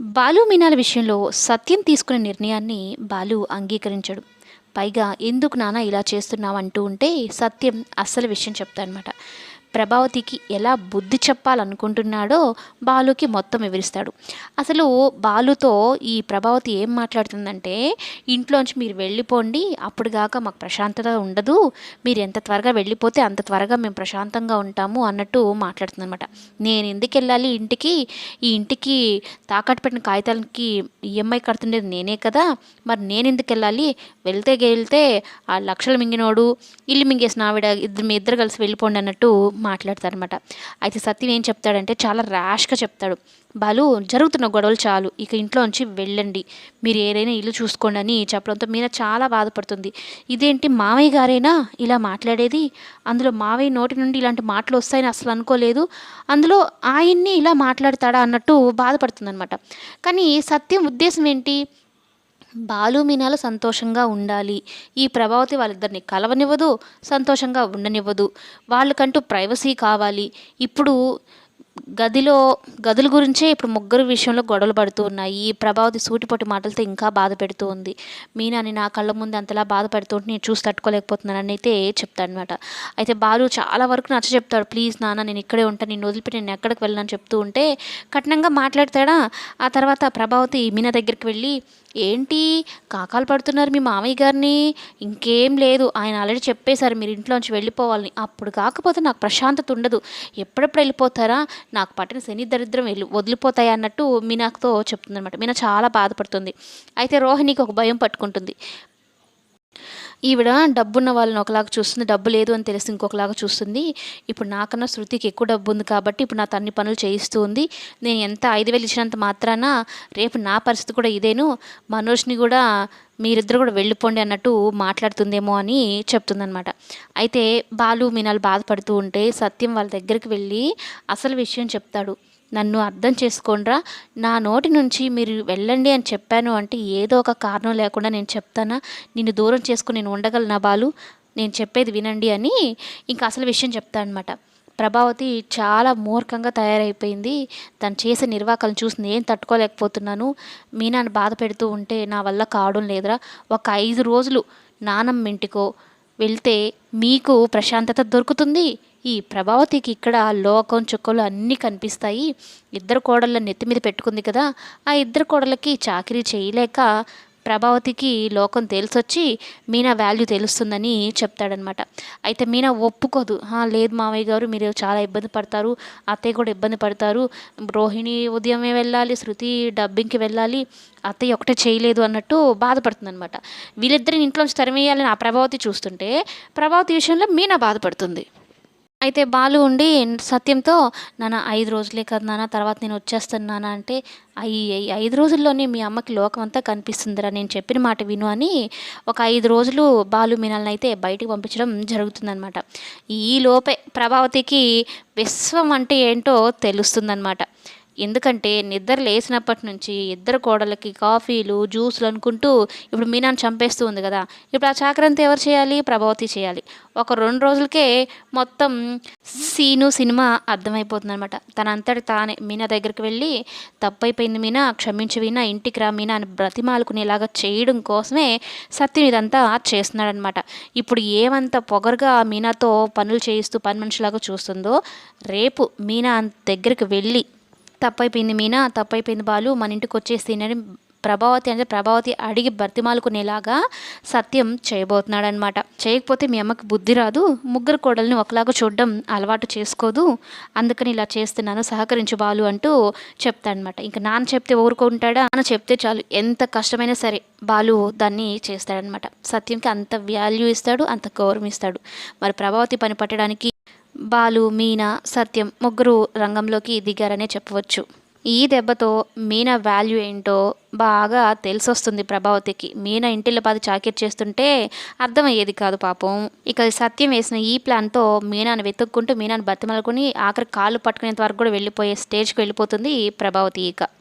బాలు మీనాల విషయంలో సత్యం తీసుకునే నిర్ణయాన్ని బాలు అంగీకరించడు. పైగా ఎందుకు నాన్న ఇలా చేస్తున్నావు అంటూ ఉంటే సత్యం అస్సలు విషయం చెప్తాడనమాట ప్రభావతికి ఎలా బుద్ధి చెప్పాలనుకుంటున్నాడో బాలుకి మొత్తం వివరిస్తాడు. అసలు బాలుతో ఈ ప్రభావతి ఏం మాట్లాడుతుందంటే ఇంట్లోంచి మీరు వెళ్ళిపోండి అప్పుడు కాక మాకు ప్రశాంతత ఉండదు మీరు ఎంత త్వరగా వెళ్ళిపోతే అంత త్వరగా మేము ప్రశాంతంగా ఉంటాము అన్నట్టు మాట్లాడుతుందనమాట నేను ఎందుకు వెళ్ళాలి ఇంటికి? ఈ ఇంటికి తాకట్టు పెట్టిన కాగితాలకి ఈఎంఐ కడుతుండేది నేనే కదా మరి నేను ఎందుకు వెళ్ళాలి? వెళ్తే వెళ్తే ఆ లక్షలు మింగినోడు ఇల్లు మింగేసిన ఆవిడ ఇద్దరు మీ ఇద్దరు కలిసి వెళ్ళిపోండి అన్నట్టు మాట్లాడతారనమాట అయితే సత్యం ఏం చెప్తాడంటే చాలా ర్యాష్గా చెప్తాడు. బాలు జరుగుతున్న గొడవలు చాలు. ఇక ఇంట్లోంచి వెళ్ళండి. మీరు ఏదైనా ఇల్లు చూసుకోండి అని చెప్పడంతో మీన చాలా బాధపడుతుంది. ఇదేంటి మావయ్య గారేనా? ఇలా మాట్లాడేది? అందులో మావయ్య నోటి నుండి ఇలాంటి మాటలు వస్తాయని అసలు అనుకోలేదు. అందులో ఆయన్ని ఇలా మాట్లాడతాడా అన్నట్టు బాధపడుతుందనమాట కానీ సత్యం ఉద్దేశం ఏంటి? బాలు మీనాలు సంతోషంగా ఉండాలి. ఈ ప్రభావతి వాళ్ళిద్దరిని కలవనివ్వదు సంతోషంగా ఉండనివ్వదు. వాళ్ళకంటూ ప్రైవసీ కావాలి. ఇప్పుడు గదిలో గదుల గురించే ఇప్పుడు ముగ్గురు విషయంలో గొడవలు పడుతూ ఉన్నాయి. ఈ ప్రభావతి సూటిపోటి మాటలతో ఇంకా బాధ పెడుతూ ఉంది. మీనాని నా కళ్ళ ముందు అంతలా బాధ పెడుతుంటే నేను చూసి తట్టుకోలేకపోతున్నానని అయితే చెప్తాడనమాట అయితే బాలు చాలా వరకు నచ్చ చెప్తాడు. ప్లీజ్ నాన్న నేను ఇక్కడే ఉంటాను నేను వదిలిపెట్టి నేను ఎక్కడికి వెళ్ళనని చెప్తూ ఉంటే కఠినంగా మాట్లాడతాడా? ఆ తర్వాత ప్రభావతి మీనా దగ్గరికి వెళ్ళి ఏంటి కాకాలు పడుతున్నారు మీ మామయ్య గారిని. ఇంకేం లేదు. ఆయన ఆల్రెడీ చెప్పేశారు మీరు ఇంట్లోంచి వెళ్ళిపోవాలని. అప్పుడు కాకపోతే నాకు ప్రశాంతత ఉండదు. ఎప్పుడెప్పుడు వెళ్ళిపోతారా? నాకు పట్టిన శని దరిద్రం వెళ్ళి వదిలిపోతాయి అన్నట్టు మీనాతో చెప్తుందనమాట మీనా చాలా బాధపడుతుంది. అయితే రోహిణికి ఒక భయం పట్టుకుంటుంది. ఈవిడ డబ్బున్న వాళ్ళని ఒకలాగా చూస్తుంది. డబ్బు లేదు అని తెలిసి ఇంకొకలాగా చూస్తుంది. ఇప్పుడు నాకన్నా శృతికి ఎక్కువ డబ్బు ఉంది కాబట్టి ఇప్పుడు నా తన్ని పనులు చేయిస్తూ ఉంది. నేను ఎంత ఐదు వేలు ఇచ్చినంత మాత్రాన రేపు నా పరిస్థితి కూడా ఇదేను. మనోజ్ని కూడా మీరిద్దరు కూడా వెళ్ళిపోండి అన్నట్టు మాట్లాడుతుందేమో అని చెప్తుందనమాట అయితే బాలు మీనాలు బాధపడుతూ ఉంటే సత్యం వాళ్ళ దగ్గరికి వెళ్ళి అసలు విషయం చెప్తాడు. నన్ను అర్థం చేసుకోండిరా. నా నోటి నుంచి మీరు వెళ్ళండి అని చెప్పాను అంటే ఏదో ఒక కారణం లేకుండా నేను చెప్తానా? నిన్ను దూరం చేసుకుని నేను ఉండగలనా బాలు? నేను చెప్పేది వినండి అని ఇంకా అసలు విషయం చెప్తానమాట ప్రభావతి చాలా మూర్ఖంగా తయారైపోయింది. తను చేసే నిర్వాకాలను చూసి నేను తట్టుకోలేకపోతున్నాను. మీనాన్ని బాధ పెడుతూ ఉంటే నా వల్ల కావడం లేదురా. ఒక ఐదు రోజులు నానమ్మ ఇంటికో వెళ్తే మీకు ప్రశాంతత దొరుకుతుంది. ఈ ప్రభావతికి ఇక్కడ లోకం చుక్కలు అన్నీ కనిపిస్తాయి. ఇద్దరు కోడళ్ళ నెత్తి మీద పెట్టుకుంది కదా. ఆ ఇద్దరు కోడళ్ళకి చాకరీ చేయలేక ప్రభావతికి లోకం తెలిసొచ్చి మీనా వాల్యూ తెలుస్తుందని చెప్తాడనమాట. అయితే మీనా ఒప్పుకోదు. లేదు మావయ్య గారు మీరు చాలా ఇబ్బంది పడతారు. అత్తయ్య కూడా ఇబ్బంది పడతారు. రోహిణి ఉదయమే వెళ్ళాలి శృతి డబ్బింగ్కి వెళ్ళాలి. అత్తయ్య ఒకటే చేయలేదు అన్నట్టు బాధపడుతుంది అనమాట వీళ్ళిద్దరిని ఇంట్లోంచి తరిమేయాలని ఆ ప్రభావతి చూస్తుంటే ప్రభావతి విషయంలో మీనా బాధపడుతుంది. అయితే బాలు ఉండి సత్యంతో నాన్న ఐదు రోజులే కదా నాన్న తర్వాత నేను వచ్చేస్తాను నాన్న అంటే అయ్యి ఐదు రోజుల్లోనే మీ అమ్మకి లోకం అంతా కనిపిస్తుందిరా నేను చెప్పిన మాట విను అని ఒక ఐదు రోజులు బాలు మీనల్ని అయితే బయటికి పంపించడం జరుగుతుందనమాట ఈ లోపే ప్రభావతికి విశ్వం అంటే ఏంటో తెలుస్తుందనమాట ఎందుకంటే నిద్ర లేచినప్పటి నుంచి ఇద్దరు కోడలకి కాఫీలు జ్యూస్లు అనుకుంటూ ఇప్పుడు మీనాను చంపేస్తూ ఉంది కదా. ఇప్పుడు ఆ చాకరంతా ఎవరు చేయాలి? ప్రభావతి చేయాలి. ఒక రెండు రోజులకే మొత్తం సీను సినిమా అర్థమైపోతుంది అనమాట తన అంతటి తానే మీనా దగ్గరికి వెళ్ళి తప్పైపోయింది మీనా క్షమించి మీనా ఇంటికి రా మీనా అని బ్రతిమాలుకునేలాగా చేయడం కోసమే సత్యం ఇదంతా చేస్తున్నాడనమాట ఇప్పుడు ఏమంత పొగరుగా మీనాతో పనులు చేయిస్తూ పని మనిషిలాగా చూస్తుందో రేపు మీనా దగ్గరికి వెళ్ళి తప్పైపోయింది మీనా తప్పైపోయింది బాలు. మన ఇంటికి వచ్చేసిందని ప్రభావతి అంటే ప్రభావతి అడిగి బతిమాలుకునేలాగా సత్యం చేయబోతున్నాడు అనమాట చేయకపోతే మీ అమ్మకి బుద్ధి రాదు. ముగ్గురు కోడల్ని ఒకలాగా చూడడం అలవాటు చేసుకోదు. అందుకని ఇలా చేస్తున్నాను. సహకరించు బాలు అంటూ చెప్తాడనమాట ఇంకా నాన్న చెప్తే ఊరుకుంటాడా? నాన్న చెప్తే చాలు. ఎంత కష్టమైనా సరే బాలు దాన్ని చేస్తాడనమాట సత్యంకి అంత వాల్యూ ఇస్తాడు అంత గౌరవం ఇస్తాడు. మరి ప్రభావతి పని పట్టడానికి బాలు మీనా సత్యం ముగ్గురు రంగంలోకి దిగారనే చెప్పవచ్చు. ఈ దెబ్బతో మీనా వాల్యూ ఏంటో బాగా తెలిసొస్తుంది ప్రభావతికి. మీనా ఇంటిలో పది చాకెట్ చేస్తుంటే అర్థమయ్యేది కాదు పాపం. ఇక సత్యం వేసిన ఈ ప్లాన్తో మీనాను వెతుక్కుంటూ మీనాను బతిమలుకుని ఆఖరి కాళ్ళు పట్టుకునేంత వరకు కూడా వెళ్ళిపోయే స్టేజ్కి వెళ్ళిపోతుంది ప్రభావతి ఇక.